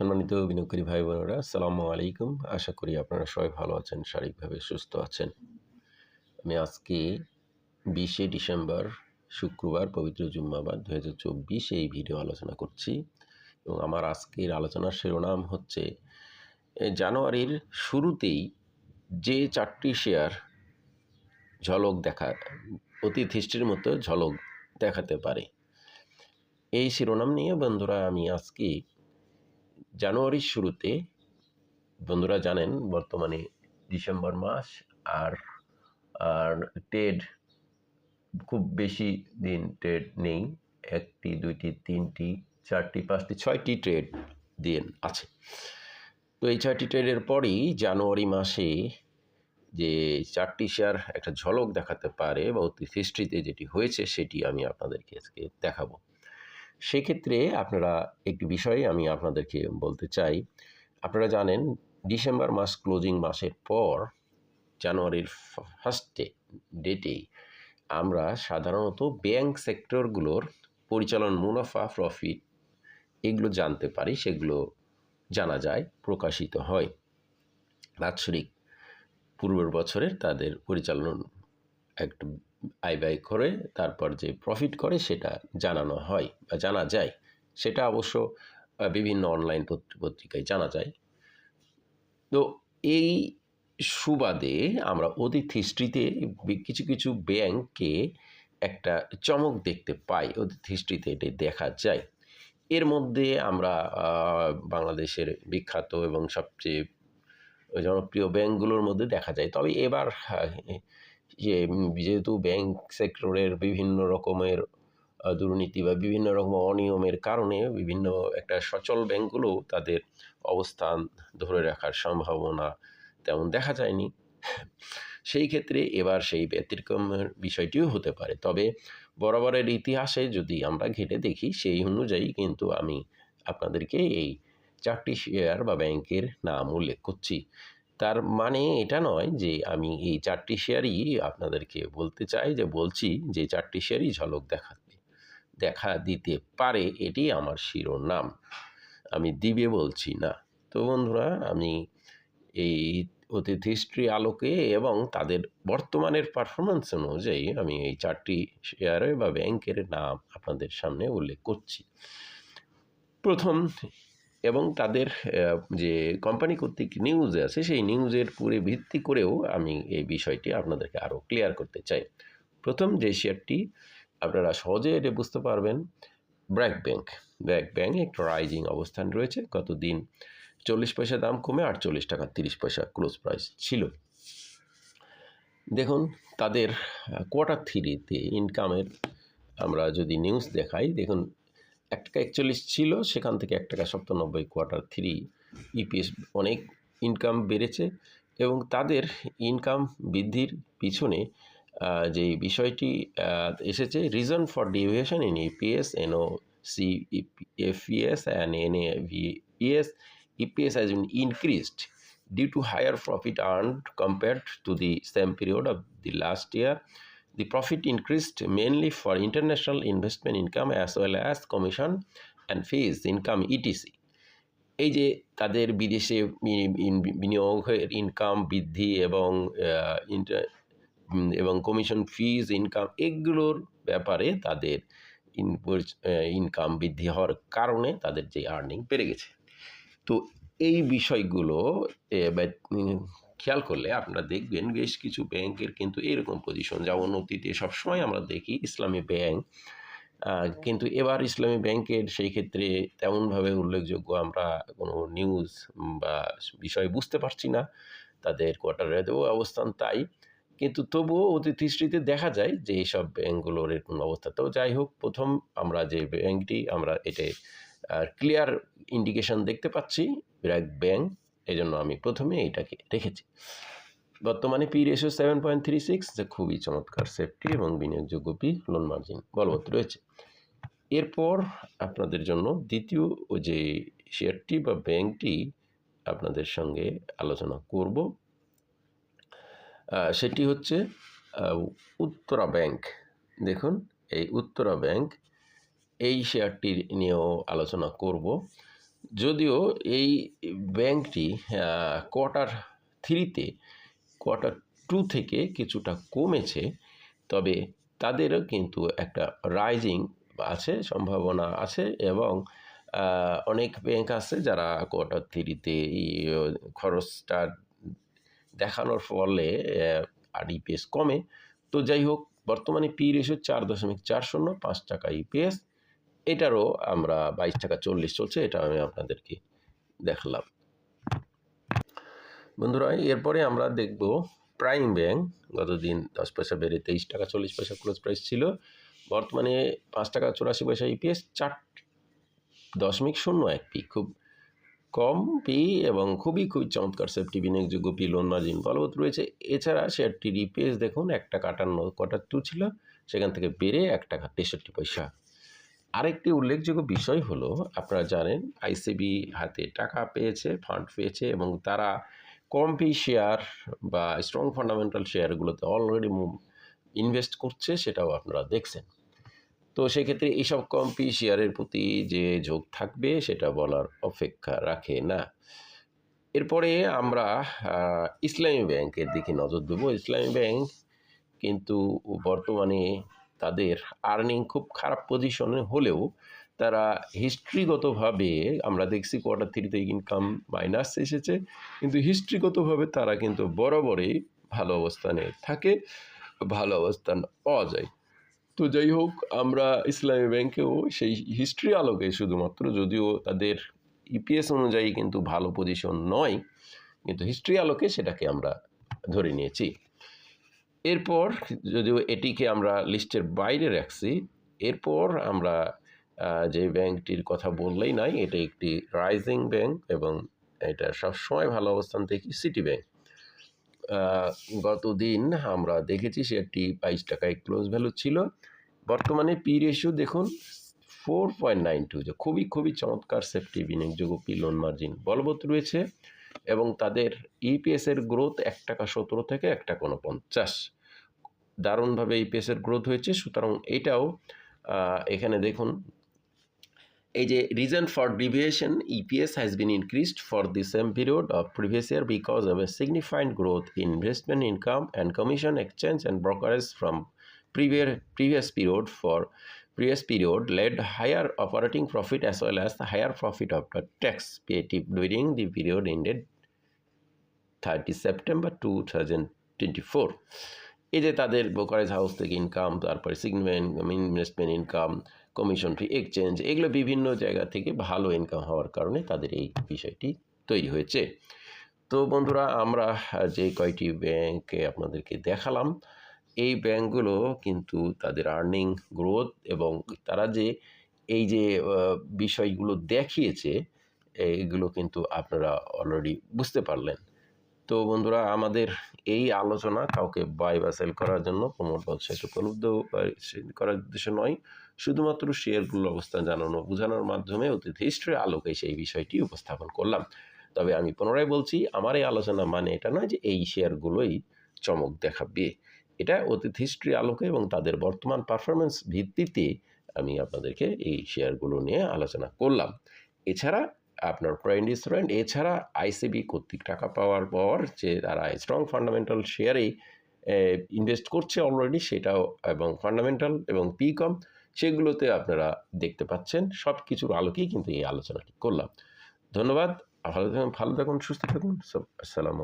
সম্মানিত বিনিয়োগকারী ভাই বোনেরা আসসালামু আলাইকুম। আশা করি আপনারা সবাই ভালো আছেন, শারীরিকভাবে সুস্থ আছেন। আমি আজকে বিশে ডিসেম্বর, শুক্রবার, পবিত্র জুম্মাবাদ দু হাজার চব্বিশ এই ভিডিও আলোচনা করছি। এবং আমার আজকের আলোচনার শিরোনাম হচ্ছে জানুয়ারির শুরুতেই যে চারটি শেয়ার ঝলক দেখা অতি হিস্ট্রির মতো ঝলক দেখাতে পারে। এই শিরোনাম নিয়ে বন্ধুরা আমি আজকে জানুয়ারির শুরুতে, বন্ধুরা জানেন, বর্তমানে ডিসেম্বর মাস আর আর টেড খুব বেশি দিন ট্রেড নেই। একটি, দুইটি, তিনটি, চারটি, পাঁচটি, ছয়টি ট্রেড দিন আছে। তো এই ছয়টি ট্রেডের পরেই জানুয়ারি মাসে যে চারটি শেয়ার একটা ঝলক দেখাতে পারে বা অতি হিস্ট্রিতে যেটি হয়েছে সেটি আমি আপনাদেরকে আজকে দেখাবো। সেক্ষেত্রে আপনারা একটি বিষয়ে আমি আপনাদেরকে বলতে চাই। আপনারা জানেন, ডিসেম্বর মাস ক্লোজিং মাসের পর জানুয়ারির ফার্স্টে ডেটেই আমরা সাধারণত ব্যাংক সেক্টরগুলোর পরিচালন, মুনাফা, প্রফিট এগুলো জানতে পারি, সেগুলো জানা যায়, প্রকাশিত হয়। বাৎসরিক পূর্বের বছরের তাদের পরিচালন একটু আয় ব্যয় করে তারপর যে প্রফিট করে সেটা জানানো হয় বা জানা যায়। সেটা অবশ্য বিভিন্ন অনলাইন পত্রিকায় জানা যায়। তো এই সুবাদে আমরা অতীত হিস্ট্রিতে কিছু কিছু ব্যাংকে একটা চমক দেখতে পাই অতীত হিস্ট্রিতে এটি দেখা যায়। এর মধ্যে আমরা বাংলাদেশের বিখ্যাত এবং সবচেয়ে জনপ্রিয় ব্যাংকগুলোর মধ্যে দেখা যায়। তবে এবার আহ, যে যেহেতু ব্যাংক সেক্টরের বিভিন্ন রকমের দুর্নীতি বা বিভিন্ন রকম অনিয়মের কারণে বিভিন্ন একটা সচল ব্যাংকগুলো তাদের অবস্থান ধরে রাখার সম্ভাবনা তেমন দেখা যায়নি। সেই ক্ষেত্রে এবার সেই ব্যতিক্রমের বিষয়টিও হতে পারে। তবে বরাবরের ইতিহাসে যদি আমরা ঘেটে দেখি, সেই অনুযায়ী কিন্তু আমি আপনাদেরকে এই চারটি শেয়ার বা ব্যাংকের নাম উল্লেখ করছি। তার মানে এটা নয় যে আমি এই চারটি শেয়ারই আপনাদেরকে বলতে চাই যে বলছি যে চারটি শেয়ারই ঝলক দেখাতে দেখা দিতে পারে, এটি আমার শিরোনাম। আমি দিবে বলছি না। তো বন্ধুরা, আমি এই অতীত হিস্ট্রি আলোকে এবং তাদের বর্তমানের পারফরমেন্স অনুযায়ী আমি এই চারটি শেয়ারে বা ব্যাংকের নাম আপনাদের সামনে উল্লেখ করছি। প্রথম এবং তাদের যে কোম্পানি কর্তৃক নিউজ আছে, সেই নিউজের পুরে ভিত্তি করেও আমি এই বিষয়টি আপনাদেরকে আরও ক্লিয়ার করতে চাই। প্রথম যে শেয়ারটি আপনারা সহজে এটা বুঝতে পারবেন ব্র্যাক ব্যাংক ব্র্যাক ব্যাংক একটা রাইজিং অবস্থান রয়েছে। গত দিন চল্লিশ পয়সা দাম কমে আটচল্লিশ টাকা তিরিশ পয়সা ক্লোজ প্রাইস ছিল। দেখুন, তাদের কোয়ার্টার থ্রিতে ইনকামের আমরা যদি নিউজ দেখাই, দেখুন এক টাকা একচল্লিশ ছিল, সেখান থেকে এক টাকা সপ্তানব্বই কোয়ার্টার থ্রি ইপিএস অনেক ইনকাম বেড়েছে এবং তাদের ইনকাম বৃদ্ধির পিছনে যে বিষয়টি এসেছে reason for deviation in EPS N O C FPS and N AVPS EPS has been increased due to higher profit earned compared to the same period of the last year. The profit increased mainly for international investment income as well as commission and fees income etc. এই যে তাদের বিদেশে বিনিয়োগের income বৃদ্ধি এবং এবং commission ফিজ income এগুলোর ব্যাপারে তাদের ইনকাম বৃদ্ধি হওয়ার কারণে তাদের যে আর্নিং বেড়ে গেছে তো এই বিষয়গুলো খেয়াল করলে আপনারা দেখবেন বেশ কিছু ব্যাংকের কিন্তু এরকম পজিশন যেমন অতীতে সবসময় আমরা দেখি ইসলামী ব্যাংক কিন্তু এবার ইসলামী ব্যাংকের সেই ক্ষেত্রে তেমনভাবে উল্লেখযোগ্য আমরা কোনো নিউজ বা বিষয় বুঝতে পারছি না। তাদের কোয়ার্টারেও অবস্থান তাই। কিন্তু তবুও অতীত হিস্ট্রিতে দেখা যায় যে এইসব ব্যাংকগুলোর এরকম অবস্থা। তো যাই হোক, প্রথম আমরা যে ব্যাংকটি আমরা এটা ক্লিয়ার ইন্ডিকেশন দেখতে পাচ্ছি। ব্র্যাক ব্যাংক এই জন্য আমি প্রথমে এটাকে রেখেছি। বর্তমানে P ratio seven point three six যে খুবই চমৎকার সেফটি এবং বিনিয়োগযোগ্য পি লোন মার্জিন বলবৎ রয়েছে। এরপর আপনাদের জন্য দ্বিতীয় যে শেয়ারটি বা ব্যাংকটি আপনাদের সঙ্গে আলোচনা করব সেটি হচ্ছে উত্তরা ব্যাংক দেখুন, এই উত্তরা ব্যাংক এই শেয়ারটি নিয়েও আলোচনা করব। যদিও এই ব্যাংকটি কোয়ার্টার থ্রিতে, কোয়ার্টার টু থেকে কিছুটা কমেছে, তবে তাদেরও কিন্তু একটা রাইজিং আছে, সম্ভাবনা আছে এবং অনেক ব্যাংক আছে যারা কোয়ার্টার থ্রিতে খরচটা দেখানোর ফলে আর ইপিএস কমে। তো যাই হোক, বর্তমানে পি রেশিও চার দশমিক চার শূন্য, পাঁচ টাকা ইপিএস এটারও আমরা বাইশ টাকা চল্লিশ চলছে, এটা আমি আপনাদেরকে দেখালাম। বন্ধুরা, এরপরে আমরা দেখব প্রাইম ব্যাংক গতদিন দশ পয়সা বেড়ে তেইশ টাকা চল্লিশ পয়সা ক্লোজ প্রাইস ছিল। বর্তমানে পাঁচ টাকা চুরাশি পয়সা ইপিএস চার দশমিক শূন্য এক পি, খুব কম পি এবং খুবই খুবই চমৎকার সেফটি বিনিয়োগযোগ্য পি লোন মার্জিন বলবৎ রয়েছে। এছাড়া শেয়ারটির ইপিএস দেখুন এক টাকা আটান্ন কোয়ার্টার টু ছিল, সেখান থেকে বেড়ে এক টাকা তেষট্টি পয়সা আরেকটি উল্লেখযোগ্য বিষয় হলো, আপনারা জানেন আইসিবি হাতে টাকা পেয়েছে ফান্ড পেয়েছে এবং তারা কম পি শেয়ার বা স্ট্রং ফান্ডামেন্টাল শেয়ারগুলোতে অলরেডি ইনভেস্ট করছে সেটাও আপনারা দেখছেন। তো সেক্ষেত্রে এইসব কম পি শেয়ারের প্রতি যে যোগ থাকবে সেটা বলার অপেক্ষা রাখে না। এরপরে আমরা ইসলামী ব্যাংকের দিকে নজর দেবো। ইসলামী ব্যাংক কিন্তু বর্তমানে তাদের আর্নিং খুব খারাপ পজিশনে হলেও তারা হিস্ট্রিগতভাবে আমরা দেখছি কোয়ার্টার থ্রিতে ইনকাম মাইনাস এসেছে, কিন্তু হিস্ট্রিগতভাবে তারা কিন্তু বরাবরই ভালো অবস্থানে থাকে, ভালো অবস্থান পাওয়া যায়। তো যাই হোক, আমরা ইসলামী ব্যাংকেও সেই হিস্ট্রি আলোকে শুধুমাত্র যদিও তাদের ইপিএস অনুযায়ী কিন্তু ভালো পজিশন নয়, কিন্তু হিস্ট্রি আলোকে সেটাকে আমরা ধরে নিয়েছি। এরপর যদিও এটিকে আমরা লিস্টের বাইরে রাখছি, এরপর আমরা যে ব্যাংকটির কথা বললেই নাই, এটা একটি রাইজিং ব্যাংক এবং এটা সবসময় ভালো অবস্থান থেকে সিটি ব্যাংক। গতদিন আমরা দেখেছি সেটি বাইশ টাকায় ক্লোজ ভ্যালু ছিল। বর্তমানে পি রেশিও দেখুন ফোর পয়েন্ট নাইন টু, যে খুবই খুবই চমৎকার সেফটি, বিনিয়োগযোগ্য, পি লোন মার্জিন বলবৎ রয়েছে। এবং তাদের ইপিএস এর গ্রোথ এক টাকা সতেরো থেকে এক টাকা উনপঞ্চাশ। দারুণভাবে ইপিএস এর গ্রোথ হয়েছে। সুতরাং এটাও এখানে দেখুন, এই যে reason for deviation EPS has been increased for the same period of previous year because of a signified growth in investment income and commission exchange and brokerage from previous previous period for previous period led higher operating profit as well as higher profit after tax PAT during the period ended 30 September two thousand twenty four এই যে তাদের brokerage house থেকে income তারপরে segment investment income commission fee exchange এগুলো বিভিন্ন জায়গা থেকে ভালো ইনকাম হওয়ার কারণে তাদের এই বিষয়টি তৈরি হয়েছে। তো বন্ধুরা, আমরা যে কয়টি ব্যাংকে আপনাদেরকে দেখালাম এই ব্যাংকগুলো কিন্তু তাদের আর্নিং গ্রোথ এবং তারা যে এই যে বিষয়গুলো দেখিয়েছে, এইগুলো কিন্তু আপনারা অলরেডি বুঝতে পারলেন। তো বন্ধুরা, আমাদের এই আলোচনা কাউকে বাই বা সেল করার জন্য প্রমোট ওয়েবসাইট উপলব্ধ বা করার উদ্দেশ্য নয়। শুধুমাত্র শেয়ারগুলোর অবস্থান জানানো, বোঝানোর মাধ্যমে অতীত হিস্ট্রির আলোকে সেই বিষয়টি উপস্থাপন করলাম। তবে আমি পুনরায় বলছি, আমার এই আলোচনা মানে এটা নয় যে এই শেয়ারগুলোই চমক দেখাবে। এটা অতীত হিস্ট্রি আলোকে এবং তাদের বর্তমান পারফরমেন্স ভিত্তিতে আমি আপনাদেরকে এই শেয়ারগুলো নিয়ে আলোচনা করলাম। এছাড়া আপনার প্রাইম রেস্টুরেন্ট এছাড়া আইসিবি কর্তৃক টাকা পাওয়ার পর যে তারা স্ট্রং ফান্ডামেন্টাল শেয়ারেই ইনভেস্ট করছে অলরেডি সেটাও এবং ফান্ডামেন্টাল এবং পি কম সেগুলোতে আপনারা দেখতে পাচ্ছেন সব কিছুর আলোকেই কিন্তু এই আলোচনাটি করলাম। ধন্যবাদ, ভালো থাকুন ভালো থাকুন, সুস্থ থাকুন আসসালামু